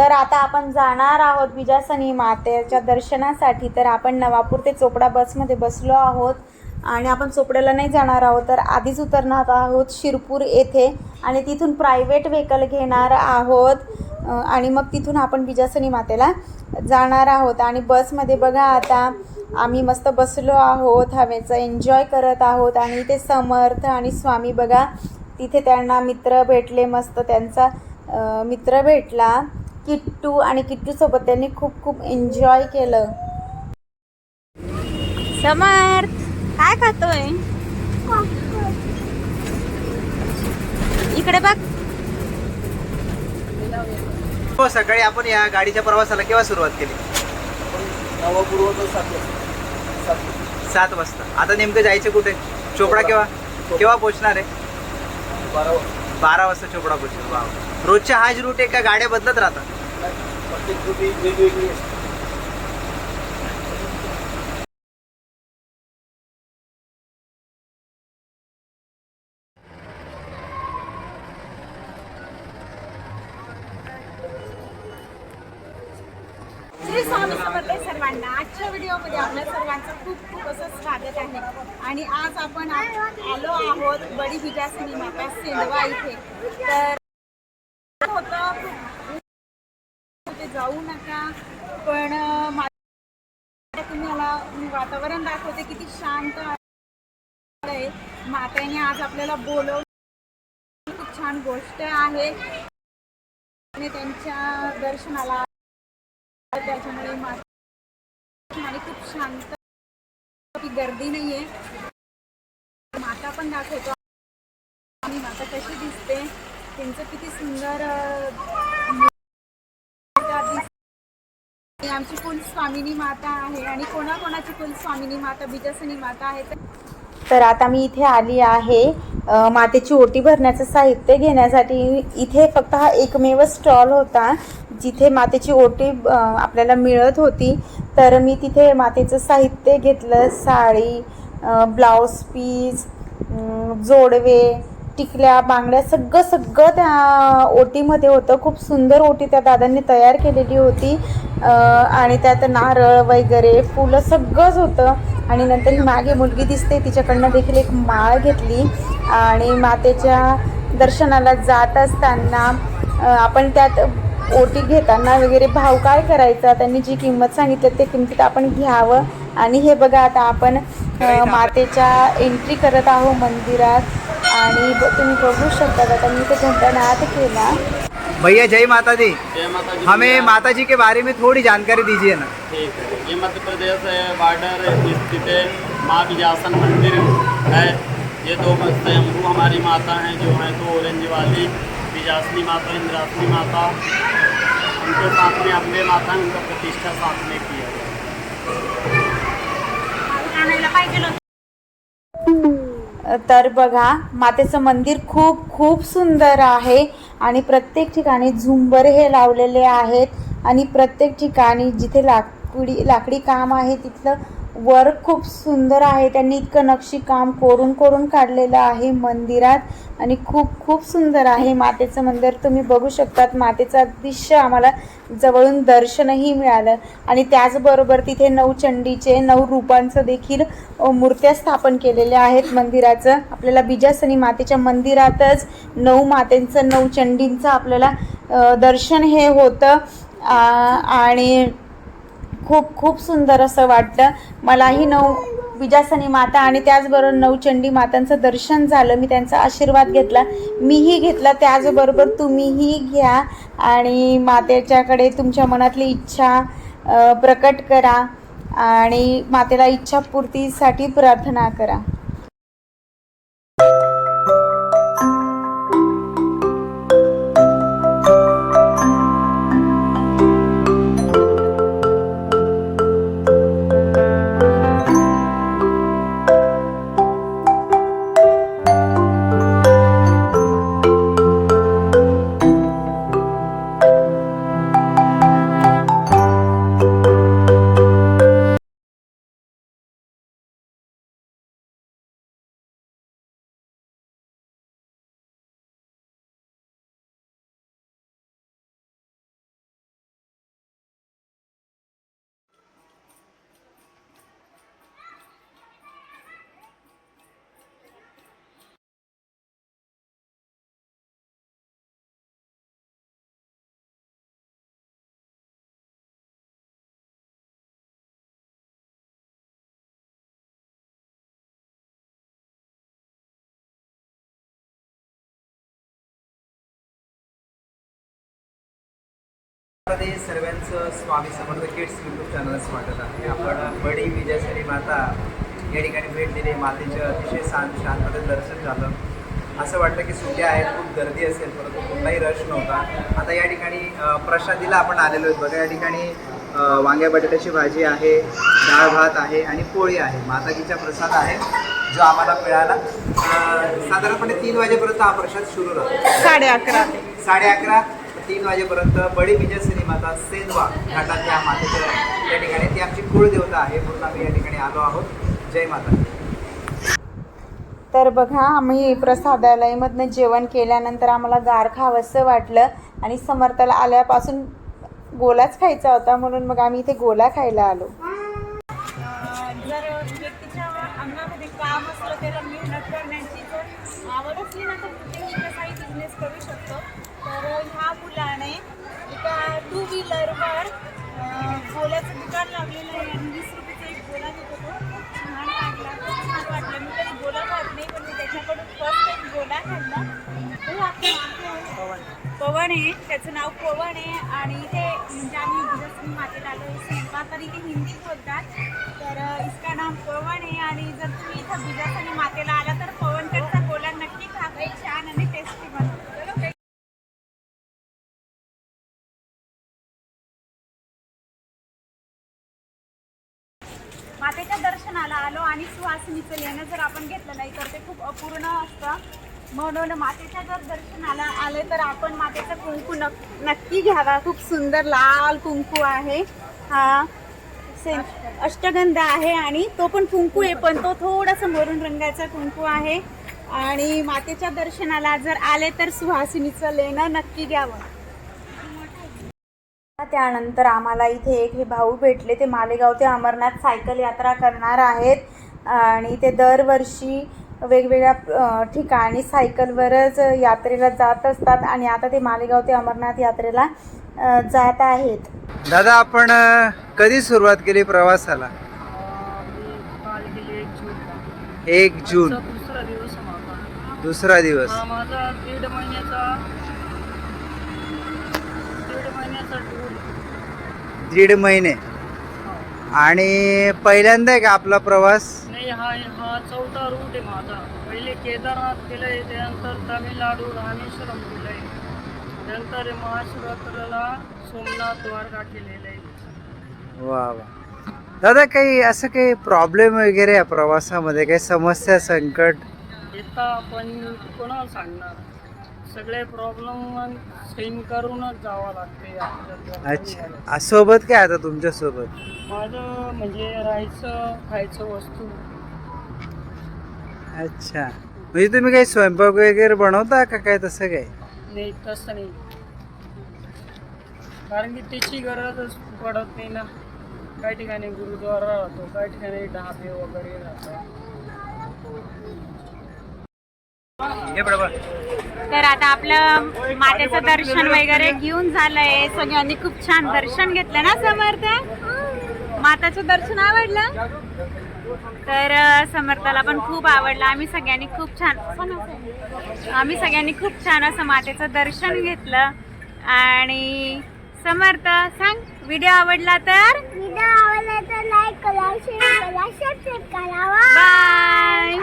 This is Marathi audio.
तर आता आपण जाणार आहोत बिजासनी मातेच्या दर्शनासाठी. तर आपण नवापूर ते चोपडा बसमध्ये बसलो आहोत आणि आपण चोपड्याला नाही जाणार आहोत. तर आधीच उतरणार आहोत शिरपूर येथे आणि तिथून प्रायव्हेट व्हेकल घेणार आहोत. आणि मग तिथून आपण बिजासनी मातेला जाणार आहोत. आणि बसमध्ये बघा आता आम्ही मस्त बसलो आहोत हवेचं एन्जॉय करत आहोत. आणि इथे समर्थ आणि स्वामी बघा तिथे त्यांना मित्र भेटले मस्त त्यांचा मित्र भेटला. किट्टू आणि किट्टूसोबत त्यांनी खूप खूप एन्जॉय केलं. समर्थ काय खातोय? इकडे बघ. हो सकाळी आपण या गाडीच्या प्रवासाला केव्हा सुरुवात केली? सात वाजता. आता नेमकं जायचं कुठे? चोपडा केव्हा? केव्हा पोहोचणार आहे? बारा वाजता. चोपडा पोहोचणार वा रोजच्या हाच रूट एका गाड्या बदलत राहतात. श्री स्वामी समर्थ सर्वांना आजच्या व्हिडिओमध्ये आपल्या सर्वांचं खूप खूप असं स्वागत आहे. आणि आज आपण आलो आहोत बडी बिजासनी माता सेंदवा इथे. तर होतं ते जाऊ नका पण अं, मा- तुम्हाला मी वातावरण दाखवते किती शांत आहे. माताने आज आपल्याला बोलवलं. खूप छान गोष्ट आहे. आणि त्यांच्या दर्शनाला त्याच्यामुळे माता आणि खूप शांत गर्दी नाहीये. माता पण दाखवतो. आणि माता कशी दिसते? त्यांचं किती सुंदर आमची कुल स्वामिनी माता आहे आणि कोणाकोणाची कुल स्वामिनी माता बिजासनी माता आहे तर आता मी इथे आली आहे मातेची ओटी भरण्याचं साहित्य घेण्यासाठी. इथे फक्त हा एकमेव स्टॉल होता जिथे मातेची ओटी आपल्याला मिळत होती. तर मी तिथे मातेचं साहित्य घेतलं साडी ब्लाऊज पीस जोडवे टिकल्या बांगड्या सगळं सगळं त्या ओटीमध्ये होतं. खूप सुंदर ओटी त्या दादांनी तयार केलेली होती. आणि त्यात नारळ वगैरे फुलं सगळंच होतं. आणि नंतर मागे मुलगी दिसते तिच्याकडनं देखील एक माळ घेतली. आणि मातेच्या दर्शनाला जात असताना आपण त्यात ओटी घेताना वगैरे भाव काय करायचा? त्यांनी जी किंमत सांगितली ते किंमतीत आपण घ्यावं. आणि हे बघा आता आपण मातेच्या एंट्री करत आहोत मंदिरात. आणि ब- तुम्ही बघू शकता आता मी ते घंटानाद केला भैया जय माता दी जय माता दी हमें माता जी के बारे में थोड़ी जानकारी दीजिए ना। ठीक है। ये मध्य प्रदेश है बॉर्डर स्थित है माँ बिजासन मंदिर है। ये दो स्वयंभू हमारी माता हैं जो हैं तो ऑरेंज वाली बिजासनी माता इंद्रासनी माता। उनके साथ में अम्बे माता उनका प्रतिष्ठा साथ में किया गया। तर बघा मातेचं मंदिर खूप खूप सुंदर आहे आणि प्रत्येक ठिकाणी झुंबर हे लावलेले आहेत आणि प्रत्येक ठिकाणी जिथे लाकडी लाकडी काम आहे तिथलं वर्क खूप सुंदर आहे. त्यांनी इतकं नक्षी काम कोरून कोरून काढलेलं आहे मंदिरात आणि खूप खूप सुंदर आहे. मातेचं मंदिर तुम्ही बघू शकतात. मातेचं अतिशय आम्हाला जवळून दर्शनही मिळालं. आणि त्याचबरोबर तिथे नऊ चंडीचे नऊ रूपांचं देखील मूर्त्या स्थापन केलेल्या आहेत मंदिराचं. आपल्याला बिजासनी मातेच्या मंदिरातच नऊ मातेंचं नऊ चंडींचं आपल्याला दर्शन हे होतं. आणि खूप खूप सुंदर असं वाटलं. मलाही नऊ विजासनी माता आणि त्याचबरोबर नवचंडी मातांचं दर्शन झालं. मी त्यांचा आशीर्वाद घेतला. मीही घेतला. त्याचबरोबर तुम्हीही घ्या आणि मातेच्याकडे तुमच्या मनातली इच्छा प्रकट करा आणि मातेला इच्छापूर्तीसाठी प्रार्थना करा. मध्ये सर्वांचं Swami Samarth kids YouTube channel स्वागत आहे. आपण बडी विजयश्री माता या ठिकाणी भेट दिली. मातेचं अतिशय शांत शांततेत दर्शन झालं. असं वाटलं की सुट्ट्या आहेत खूप गर्दी असेल परंतु कुठलाही रश नव्हता. आता या ठिकाणी प्रसादीला आपण आलेलो आहेत. बघा या ठिकाणी वांग्या बटाट्याची भाजी आहे डाळ भात आहे आणि पोळी आहे. माताजीचा प्रसाद आहे जो आम्हाला मिळाला. साधारणपणे तीन वाजेपर्यंत हा प्रसाद सुरू राहतो. साडे अकरा. साडे अकरा तीन वाजेपर्यंत बडी विजयश्री माता सेनवा घाटात या मातेच्या या ठिकाणी ती आमची कुळदेवता आहे. म्हणून आम्ही या ठिकाणी आलो आहोत. जय माता तर बघा आम्ही प्रसादालयमधनं जेवण केल्यानंतर आम्हाला गार खावंसं वाटलं आणि समर्थाला आल्यापासून गोलाच खायचा होता म्हणून मग आम्ही इथे गोला खायला आलो. जर व्यक्तीच्या अंगामध्ये काम असलं त्याला मेहनत करण्याची जर आवड असली ना तर कुठेही कसाही बिझनेस करू शकतो तर ह्या मुलाने एका टू व्हीलरवर गोल्याचं दुकान लागलेलं आहे आणि वीस रुपयाचा एक गोला देतो होतो. छान वाटला छान वाटलं मी कधी गोला खात नाही पण मी त्याच्याकडून फर्स्ट टाइम गोला खाल्ला. पवन आहे त्याचं नाव पवन आहे आणि इथे म्हणजे आम्ही विजयसिंग मातेला आलो सेवा तर इथे हिंदीत बोलतात. तर इसका नाम पवन आहे आणि जर तुम्ही इथं विजयसिंग मातेला आला मातेच्या दर्शनाला आलो आणि सुहासिनीचं लेणं जर आपण घेतलं नाही तर ते खूप अपूर्ण असतं. म्हणून मातेच्या जर दर्शनाला आले तर आपण मातेचा कुंकू नक नक्की घ्यावा. खूप सुंदर लाल कुंकू आहे. हा. अष्टगंध आहे आणि तो पण कुंकू आहे पण तो थोडासा मरून रंगाचा कुंकू आहे. आणि मातेच्या दर्शनाला जर आले तर सुहासिनीचं लेणं नक्की घ्यावं. त्यानंतर आम्हाला इथे एक हे भाऊ भेटले. ते मालेगाव ते अमरनाथ सायकल यात्रा करणार आहेत. आणि ते दरवर्षी वेगवेगळ्या ठिकाणी सायकलवरच यात्रेला जात असतात. आणि आता ते मालेगाव ते अमरनाथ यात्रेला जात आहेत. दादा आपण कधी सुरुवात केली प्रवासाला? एक जून. दुसरा दिवस माझा. दुसरा दिवस. माझा दीड महिन्याचा दीड महिने. आणि पहिल्यांदा आहे का आपला प्रवास? नाही हा हा चौथा रूट आहे माझा. पहिले केदारनाथ केलंय त्यानंतर तामिळनाडू रामेश्वरम केलंय. त्यानंतर महाशिवरात्राला सोमनाथ द्वारका केलेलं आहे. वा वा. दादा काही असं काही प्रॉब्लेम वगैरे आहे प्रवासामध्ये? काही समस्या संकट? येता आपण कोणाला सांगणार? सगळे प्रॉब्लेम सेम करूनच जावं लागते आपल्याला अच्छा. आ, सोबत काय आता तुमच्यासोबत माझं म्हणजे राहायचं खायचं वस्तू. अच्छा. म्हणजे तुम्ही काही स्वयंपाक वगैरे बनवता का काय तसं काय नाही तसं नाही. कारण की त्याची गरजच पडत नाही ना. काही ठिकाणी गुरुद्वारा राहतो काही ठिकाणी ढाबे वगैरे राहतात. हे तर आता आपलं मातेचं दर्शन वगैरे घेऊन झालंय. सगळ्यांनी खूप छान दर्शन घेतलं ना समर्थ? माताचं दर्शन आवडलं? तर समर्थाला पण खूप आवडलं. आम्ही सगळ्यांनी खूप छान आम्ही सगळ्यांनी खूप छान असं मातेचं दर्शन घेतलं. आणि समर्थ सांग व्हिडिओ आवडला तर? व्हिडिओ आवडला तर लाईक करा शेअर करा सबस्क्राईब करा बाय